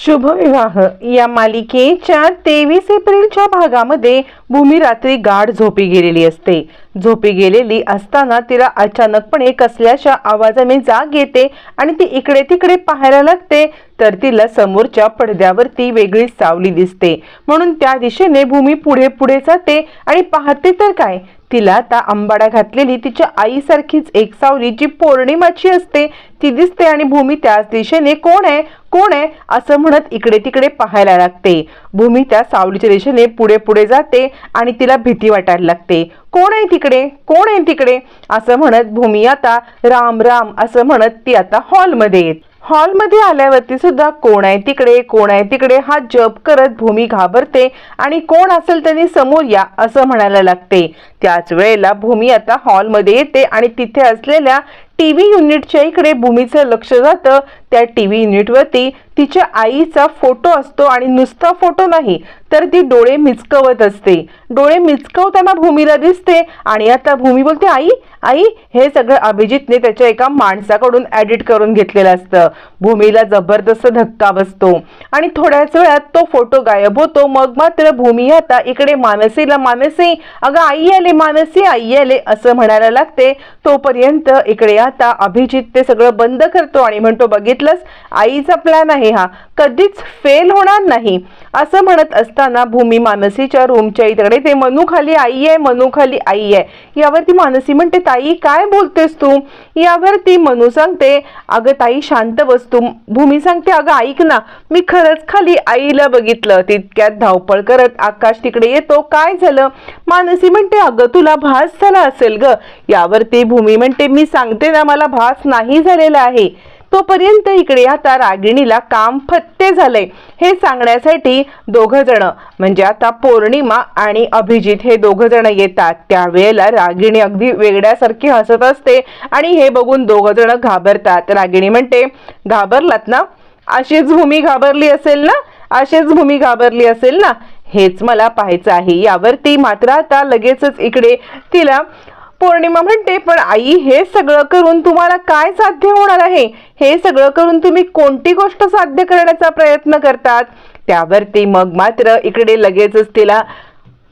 शुभविवाह. या मालिकेच्या तेवीस एप्रिलच्या भागामध्ये भूमी रात्री गाढ झोपी गेलेली असते. झोपी गेलेली असताना तिला अचानकपणे कसल्याशा आवाजाने जाग येते आणि ती इकडे तिकडे पाहायला लागते तर तिला समोरच्या पडद्यावरती वेगळी सावली दिसते. म्हणून त्या दिशेने भूमी पुढे पुढे जाते आणि पाहते तर काय तिला आता आंबाडा घातलेली तिच्या आईसारखीच एक सावली जी पौर्णिमाची असते ती दिसते आणि भूमी त्याच दिशेने कोण आहे कोण आहे असं म्हणत इकडे तिकडे पाहायला लागते. भूमी त्या सावलीच्या दिशेने पुढे पुढे जाते आणि तिला भीती वाटायला लागते. कोण आहे तिकडे? कोण आहे तिकडे? असं म्हणत भूमी आता राम राम असं म्हणत ती आता हॉलमध्ये येत. हॉलमध्ये आल्यावरती सुद्धा कोण आहे तिकडे कोण आहे तिकडे हा जप करत भूमी घाबरते आणि कोण असेल त्यांनी समोर या असं म्हणायला लागते. त्याच वेळेला भूमी आता हॉलमध्ये येते आणि तिथे असलेल्या टी व्ही युनिटच्या इकडे भूमीचं लक्ष जातं. त्या टी व्ही युनिटवरती तिच्या आईचा फोटो असतो आणि नुसता फोटो नाही तर ती डोळे मिचकवत असते. डोळे मिचकवताना भूमीला दिसते आणि आता भूमी बोलते आई आई हे सगळं अभिजितने त्याच्या एका माणसाकडून ॲडिट करून घेतलेलं असतं. भूमीला जबरदस्त धक्का बसतो आणि थोड्याच वेळात तो फोटो गायब होतो. मग मात्र भूमी आता इकडे मानसीला मानसी अगं आई आले मानसी आई आले असं म्हणायला लागते. तोपर्यंत इकडे आता अभिजित ते सगळं बंद करतो आणि म्हणतो बघितलंस? आईचा प्लॅन आहे हा. कधीच फेल होणार नाही. असं म्हणत असताना भूमी मानसीच्या रूमच्या इकडे ते मनू खाली आई आहे मनू खाली आई आहे. यावरती मानसी म्हणते ताई काय बोलतेस तू? यावरती मनू सांगते अगं ताई शांत वस्तू भूमी सांगते अगं ऐक ना मी खरंच खाली आईला बघितलं. तितक्यात धावपळ करत आकाश तिकडे येतो. काय झालं? मानसी म्हणते अगं तुला भास झाला असेल ग. यावरती भूमी म्हणते मी सांगते ना मला भास नाही झालेला आहे. तोपर्यंत इकडे आता रागिणीला काम फत्ते झालंय. हे सांगण्यासाठी दोघ जण. म्हणजे आता पौर्णिमा आणि अभिजित हे दोघ जण येतात. त्यावेळेला रागिणी अगदी वेगळ्यासारखी हसत असते आणि हे बघून दोघ जण घाबरतात. रागिणी म्हणते घाबरलात ना? अशीच भूमी घाबरली असेल ना? अशीच भूमी घाबरली असेल ना? हेच मला पाहायचं आहे. यावरती मात्र आता लगेचच इकडे तिला पौर्णिमा म्हणते पण आई हे सगळं करून तुम्हाला काय साध्य होणार आहे? हे सगळं करून तुम्ही कोणती गोष्ट साध्य करण्याचा प्रयत्न करतात? त्यावरती मग मात्र इकडे लगेचच तिला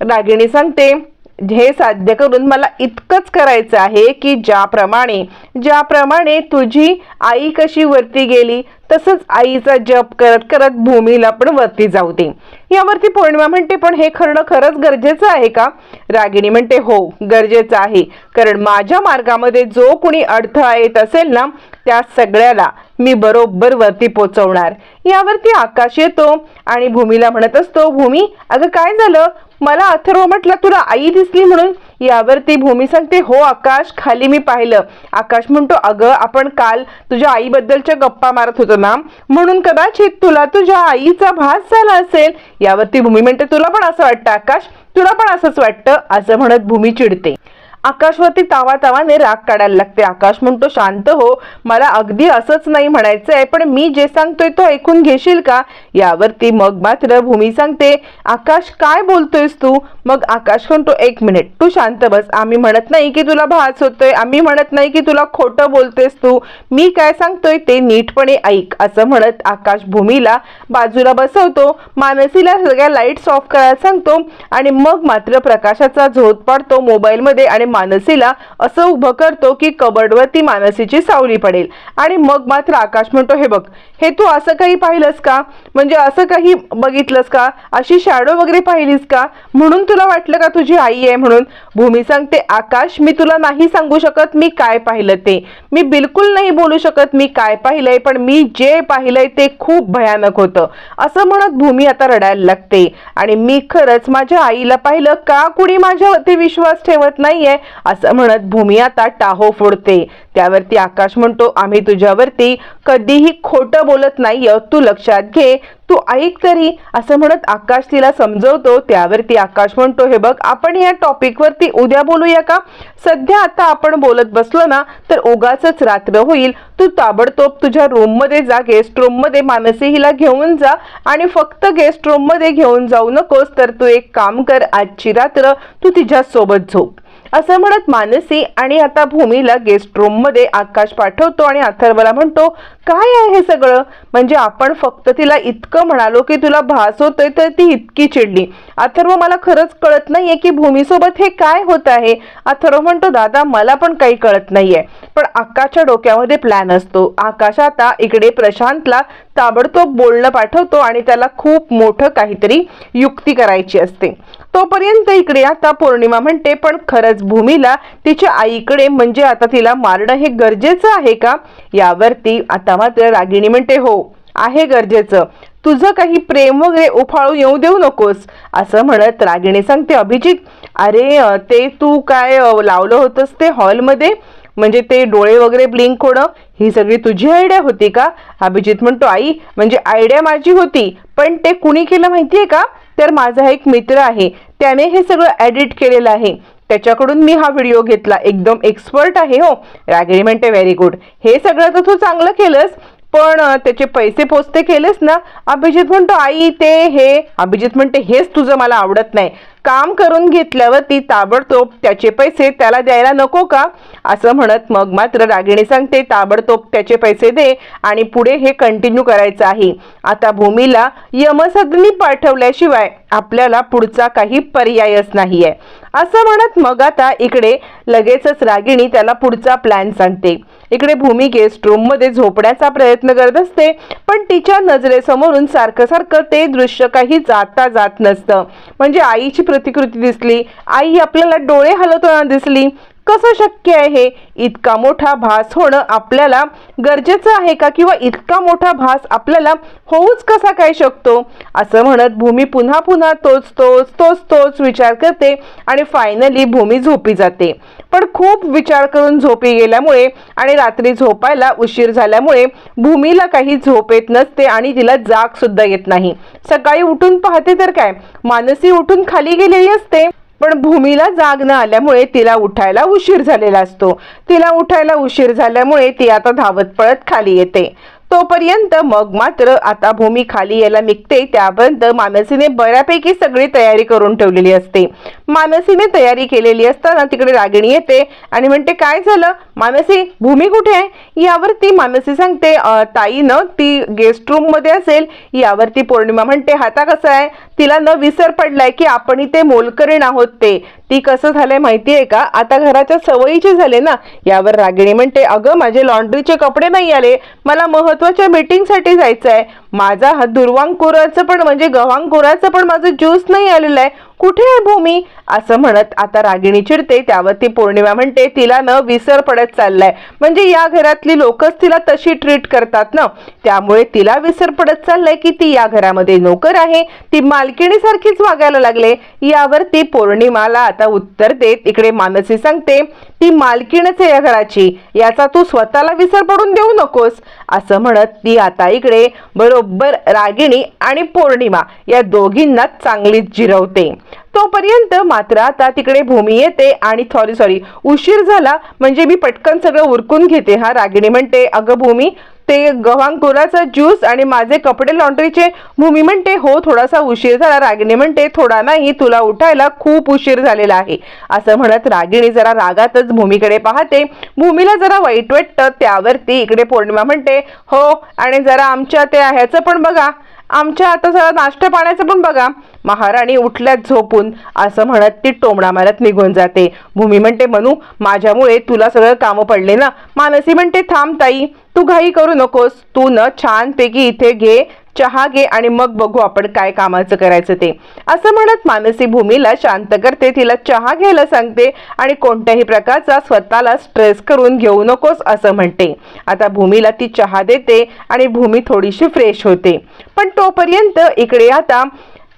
रागिणी सांगते हे साध्य करून मला इतकंच करायचं आहे की ज्याप्रमाणे ज्याप्रमाणे तुझी आई कशी वरती गेली तसंच आईचा जप करत करत भूमीला पण वरती जाऊ दे. यावरती पौर्णिमा म्हणते पण हे करणं खरंच गरजेचं आहे का? रागिणी म्हणते हो गरजेचं आहे. कारण माझ्या मार्गामध्ये जो कुणी अडथळा येत असेल ना त्या सगळ्याला मी बरोबर वरती पोचवणार. यावरती आकाश येतो आणि भूमीला म्हणत असतो भूमी अगं काय झालं? मला अथर्व म्हटलं तुला आई दिसली म्हणून. यावरती भूमी सांगते हो आकाश खाली मी पाहिलं. आकाश म्हणतो अगं आपण काल तुझ्या आईबद्दलच्या गप्पा मारत होतो ना? म्हणून कदाचित तुला तुझ्या आईचा भास झाला असेल. यावरती भूमी म्हणते तुला पण असं वाटतं आकाश? तुला पण असंच वाटतं? असं म्हणत भूमी चिडते. आकाशवरती तावा तावाने राग काढायला लागते. आकाश म्हणतो शांत हो मला अगदी असंच नाही म्हणायचं आहे पण मी जे सांगतोय तो ऐकून घेशील का? यावरती मग मात्र भूमी सांगते आकाश काय बोलतोयस तू? मग आकाश म्हणतो एक मिनिट तू शांत बस. आम्ही म्हणत नाही की तुला भास होतोय आम्ही म्हणत नाही की तुला खोटं बोलतेस तू. मी काय सांगतोय ते नीटपणे ऐक असं म्हणत आकाश भूमीला बाजूला बसवतो. मानसीला सगळ्या लाईट्स ऑफ करायला सांगतो आणि मग मात्र प्रकाशाचा झोत पाडतो मोबाईलमध्ये आणि मानसीला असं उभं करतो की कबडवरती मानसीची सावली पडेल. आणि मग मात्र आकाश म्हणतो हे बघ हे तू असं काही पाहिलंस का? म्हणजे असं काही बघितलंस का? अशी शॅडो वगैरे पाहिलीस का? म्हणून तुला वाटलं का तुझी आई आहे म्हणून? भूमी सांगते आकाश मी तुला नाही सांगू शकत मी काय पाहिलं ते. मी बिलकुल नाही बोलू शकत मी काय पाहिलंय पण मी जे पाहिलंय ते खूप भयानक होतं. असं म्हणत भूमी आता रडायला लागते. आणि मी खरंच माझ्या आईला पाहिलं का? कुणी माझ्यावरती विश्वास ठेवत नाहीये. असं म्हणत भूमी आता टाहो फोडते. त्यावरती आकाश म्हणतो आम्ही तुझ्यावरती कधीही खोटं बोलत नाही तू लक्षात घे. तू ऐक तरी. असं म्हणत आकाश तिला समजवतो. त्यावरती आकाश म्हणतो हे बघ आपण या टॉपिकवरती उद्या बोलूया का? सध्या आता आपण बोलत बसलो ना तर उगाच रात्र होईल. तू ताबडतोब तुझ्या रूममध्ये जा गेस्ट रूममध्ये मानसी हिला घेऊन जा आणि फक्त गेस्ट रूममध्ये घेऊन जाऊ नकोस. तर तू एक काम कर आजची रात्र तू तिच्या सोबत झोप. असं म्हणत मानसी आणि आता भूमीला गेस्ट रूममध्ये आकाश पाठवतो आणि अथर्वला म्हणतो काय आहे हे सगळं? म्हणजे आपण फक्त तिला इतकं म्हणालो की तुला भास होतोय तर ती इतकी चिडली. अथर्व मला खरंच कळत नाहीये की भूमीसोबत हे काय होत आहे. अथर्व म्हणतो दादा मला पण काही कळत नाहीये. पण आकाशच्या डोक्यामध्ये प्लॅन असतो. आकाश आता इकडे प्रशांतला ताबडतोब बोलणं पाठवतो आणि त्याला खूप मोठं काहीतरी युक्ती करायची असते. तोपर्यंत इकडे आता पौर्णिमा म्हणते पण खरंच भूमीला तिच्या आईकडे म्हणजे आता तिला मारणं हे गरजेचं आहे का? यावरती आता मात्र रागिणी म्हणते हो आहे गरजेचं. तुझं काही प्रेम वगैरे उफाळू येऊ देऊ नकोस असं म्हणत रागिणी सांगते अभिजित. अरे ते तू काय लावलं होतंस ते हॉलमध्ये? म्हणजे ते डोळे वगैरे ब्लिंक होणं? ही सगळी तुझी आयडिया होती का? अभिजित म्हणतो आई म्हणजे आयडिया माझी होती पण ते कुणी केलं माहितीये का? तर माझा एक मित्र आहे. त्याने हे सगळं एडिट केलेलं आहे. त्याच्याकडून मी हा व्हिडिओ घेतला. एकदम एक्सपर्ट आहे हो. रागिणी म्हणते व्हेरी गुड हे सगळं तर तू चांगलं केलंस पण त्याचे पैसे पोचते केलेस ना? अभिजित म्हणतो आई ते हे. अभिजित म्हणते हेच तुझं मला आवडत नाही. काम करून घेतल्यावर ती ताबडतोब त्याचे पैसे त्याला द्यायला नको का? असं म्हणत मग मात्र रागिणी सांगते ताबडतोब त्याचे पैसे दे आणि पुढे हे कंटिन्यू करायचं आहे. आता भूमीला यमसदनी पाठवल्याशिवाय आपल्याला पुढचा काही पर्यायच नाही आहे असं म्हणत मग आता इकडे लगेचच रागिणी त्याला पुढचा प्लॅन सांगते. इकडे भूमी गेस्ट रूममध्ये झोपण्याचा प्रयत्न करत असते पण तिच्या नजरेसमोरून सारखं सारखं ते दृश्य काही जाता जात नसतं. म्हणजे आईची प्रतिकृती दिसली आई आपल्याला डोळे हलवताना दिसली कसं शक्य आहे? हे इतका मोठा भास होणं आपल्याला गरजेचं आहे का? किंवा इतका मोठा भास आपल्याला होऊच कसा काय शकतो? असं म्हणत भूमी पुन्हा पुन्हा तोच तोच तोच तोच विचार करते आणि फायनली भूमी झोपी जाते. पण खूप विचार करून झोपी गेल्यामुळे आणि रात्री झोपायला उशीर झाल्यामुळे भूमीला काही झोप येत नसते आणि तिला जाग सुद्धा येत नाही. सकाळी उठून पाहते तर काय? मानसी उठून खाली गेलेली असते. पण भूमीला जाग न आल्यामुळे तिला उठायला उशीर झालेला असतो. तिला उठायला उशीर झाल्यामुळे ती आता धावत पळत खाली येते. तोपर्यंत मग मात्र आता भूमी खाली यायला निघते त्यापर्यंत मानसीने बऱ्यापैकी सगळी तयारी करून ठेवलेली असते. मानसीने तयारी केलेली असताना तिकडे रागिणी येते आणि म्हणते काय झालं? मानसी भूमी कुठे आहे? यावरती मानसी सांगते ताई न ती गेस्ट रूममध्ये असेल. यावरती पौर्णिमा म्हणते हाता कसा आहे? तिला न विसर पडलाय की आपण इथे मोलकरीण आहोत ते. ती कसं झालंय माहितीये का? आता घराच्या सवयीचे झाले ना. यावर रागिणी म्हणते अगं माझे लॉन्ड्रीचे कपडे नाही आले. मला महत्त्वाच्या मीटिंगसाठी जायचं आहे माझा हा दुर्वांकुराचं पण म्हणजे गव्हांकुराचं पण माझं ज्यूस नाही आलेलं आहे. कुठे आहे भूमी? असं म्हणत आता रागिणी चिडते. त्यावरती पौर्णिमा म्हणते तिला न विसर पडत चाललाय. म्हणजे या घरातली लोकच तिला तशी ट्रीट करतात ना? त्यामुळे तिला विसर पडत चाललाय की ती या घरामध्ये नोकर आहे? ती मालकिणीसारखीच वागायला लागले. यावर ती पौर्णिमाला आता उत्तर देत इकडे मानसी सांगते ती मालकीणच आहे या घराची. याचा तू स्वतःला विसर पडून देऊ नकोस. असं म्हणत ती आता इकडे बरोबर रागिणी आणि पौर्णिमा या दोघींना चांगलीच जिरवते. तोपर्यंत मात्र आता तिकडे भूमी येते आणि सॉरी सॉरी उशीर झाला. म्हणजे मी पटकन सगळं उरकून घेते हा रागिणी म्हणते. अगं भूमी ते गव्हांकुराचा ज्यूस आणि माझे कपडे लॉन्ड्रीचे भूमी म्हणते हो थोडासा उशीर झाला. रागिणी म्हणते थोडा नाही तुला उठायला खूप उशीर झालेला आहे. असं म्हणत रागिणी जरा रागातच भूमीकडे पाहते. भूमीला जरा वाईट वाटतं त्यावरती इकडे पौर्णिमा म्हणते हो आणि जरा आमच्या त्या ह्याचं पण बघा. आमच्या आता जरा नाश्ता पाण्याचं पण बघा. महाराणी उठल्यात झोपून असं म्हणत ती टोमणा मारत निघून जाते. भूमी म्हणते म्हणू माझ्यामुळे तुला सगळं कामं पडले ना? मानसी म्हणते थांब ताई तू घाई करू नकोस. तू न छानपैकी इथे घे चहा घे आणि मग बघू आपण काय कामाचं करायचं ते. असं म्हणत मानसी भूमीला शांत करते तिला चहा घ्यायला सांगते आणि कोणत्याही प्रकारचा स्वतःला स्ट्रेस करून घेऊ नकोस असं म्हणते. आता भूमीला ती चहा देते आणि भूमी थोडीशी फ्रेश होते. पण तोपर्यंत इकडे आता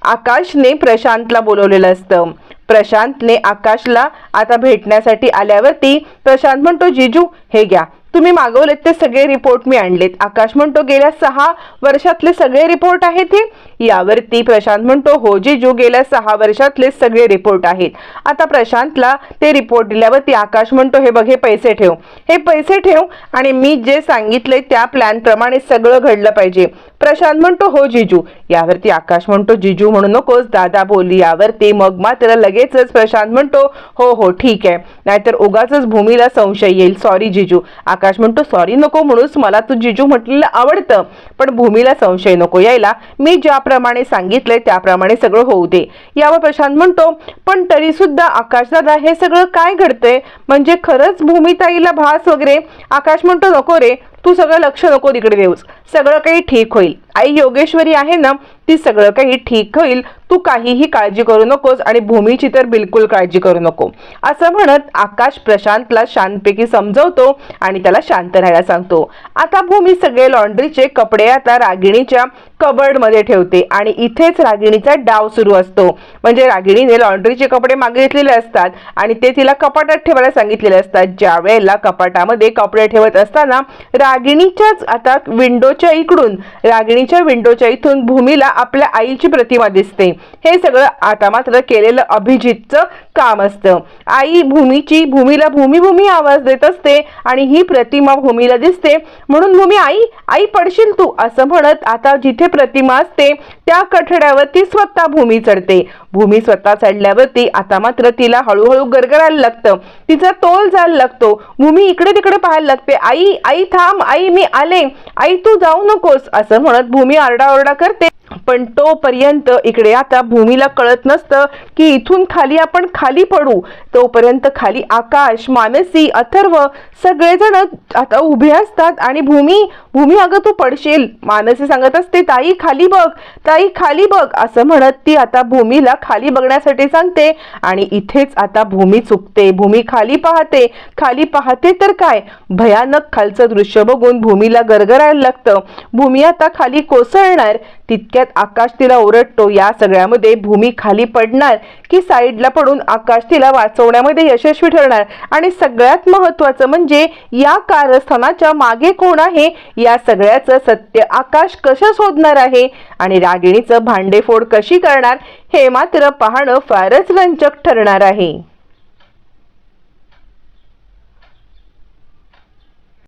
आकाशने प्रशांतला बोलवलेलं असतं. प्रशांतने आकाशला आता भेटण्यासाठी आल्यावरती प्रशांत म्हणतो जिजू हे घ्या. तुम्ही मागवलेत ते सगळे रिपोर्ट मी आणलेत. आकाश म्हणतो गेल्या सहा वर्षातले सगळे रिपोर्ट आहेत हे? यावरती प्रशांत म्हणतो हो जिजू गेल्या सहा वर्षातले सगळे रिपोर्ट आहेत. आता प्रशांतला ते रिपोर्ट दिल्यावरती आकाश म्हणतो हे बघ हे पैसे ठेव. हे पैसे ठेव आणि मी जे सांगितले त्या प्लॅनप्रमाणे सगळं घडलं पाहिजे. प्रशांत म्हणतो हो जिजू. यावरती आकाश म्हणतो जिजू म्हणू नकोस दादा बोली यावरती. मग मात्र लगेचच प्रशांत म्हणतो हो हो ठीक आहे. नाहीतर उगाच भूमीला संशय येईल. सॉरी जिजू. आकाश म्हणतो सॉरी नको म्हणूस मला तू जिजू म्हटलेलं आवडतं. पण भूमीला संशय नको यायला. मी ज्याप्रमाणे सांगितलंय त्याप्रमाणे सगळं होऊ दे. यावर प्रशांत म्हणतो पण तरी सुद्धा आकाश दादा हे सगळं काय घडतंय? म्हणजे खरंच भूमिताईला भास वगैरे? आकाश म्हणतो नको रे. तू सगळं लक्ष नको तिकडे देऊस. सगळं काही ठीक होईल. आई योगेश्वरी आहे ना ती सगळं काही ठीक होईल. तू काहीही काळजी करू नकोस आणि भूमीची तर बिलकुल काळजी करू नको. असं म्हणत आकाश प्रशांतला शांतपैकी समजवतो आणि त्याला शांत राहायला सांगतो. आता भूमी सगळे लॉन्ड्रीचे कपडे आता रागिणीच्या कबर्डमध्ये ठेवते आणि इथेच रागिणीचा डाव सुरू असतो. म्हणजे रागिणीने लॉन्ड्रीचे कपडे मागितलेले असतात आणि ते तिला कपाटात ठेवायला सांगितलेले असतात. ज्या वेळेला कपाटामध्ये कपडे ठेवत असताना रागिणीच्याच आता विंडोच्या इकडून रागिणी रागिणीच्या विंडोच्या इथून भूमीला आपल्या आईची प्रतिमा दिसते. हे सगळं आता मात्र केलेलं अभिजितचं काम असतं. आई भूमीची भूमीला भूमी आवाज देत असते आणि ही प्रतिमा भूमीला दिसते. म्हणून भूमी आई आई पडशील तू? असं म्हणत आता जिथे प्रतिमा असते त्या कठड्यावरती स्वतः भूमी चढते. भूमी स्वतः चढल्यावरती आता मात्र तिला हळूहळू गरगरायला लागतं. तिचा तोल जायला लागतो. भूमी इकडे तिकडे पाहायला लागते. आई आई थांब आई मी आले. आई तू जाऊ नकोस. असं म्हणत भूमी आरडाओरडा करते. पण तोपर्यंत इकडे आता भूमीला कळत नसतं की इथून खाली आपण खाली पडू. तोपर्यंत खाली आकाश मानसी अथर्व सगळेजण आता उभे असतात आणि भूमी भूमी अगं तू पडशील. मानसी सांगत असते ताई खाली बघ ताई खाली बघ. असं म्हणत ती आता भूमीला खाली बघण्यासाठी सांगते आणि इथेच आता भूमी चुकते. भूमी खाली पाहते. खाली पाहते तर काय? भयानक खालचं दृश्य बघून भूमीला गरगरायला लागतं. भूमी आता खाली कोसळणार. तितक्यात आकाश तिला ओरडतो. या सगळ्यामध्ये भूमी खाली पडणार की साईडला पडून आकाश तिला वाचवण्यामध्ये यशस्वी ठरणार. आणि सगळ्यात महत्वाचं म्हणजे या कारस्थानाच्या मागे कोण आहे या सगळ्याचं सत्य आकाश कसं शोधणार आहे आणि रागिणीचं भांडेफोड कशी करणार हे मात्र पाहणं फारच रंजक ठरणार आहे.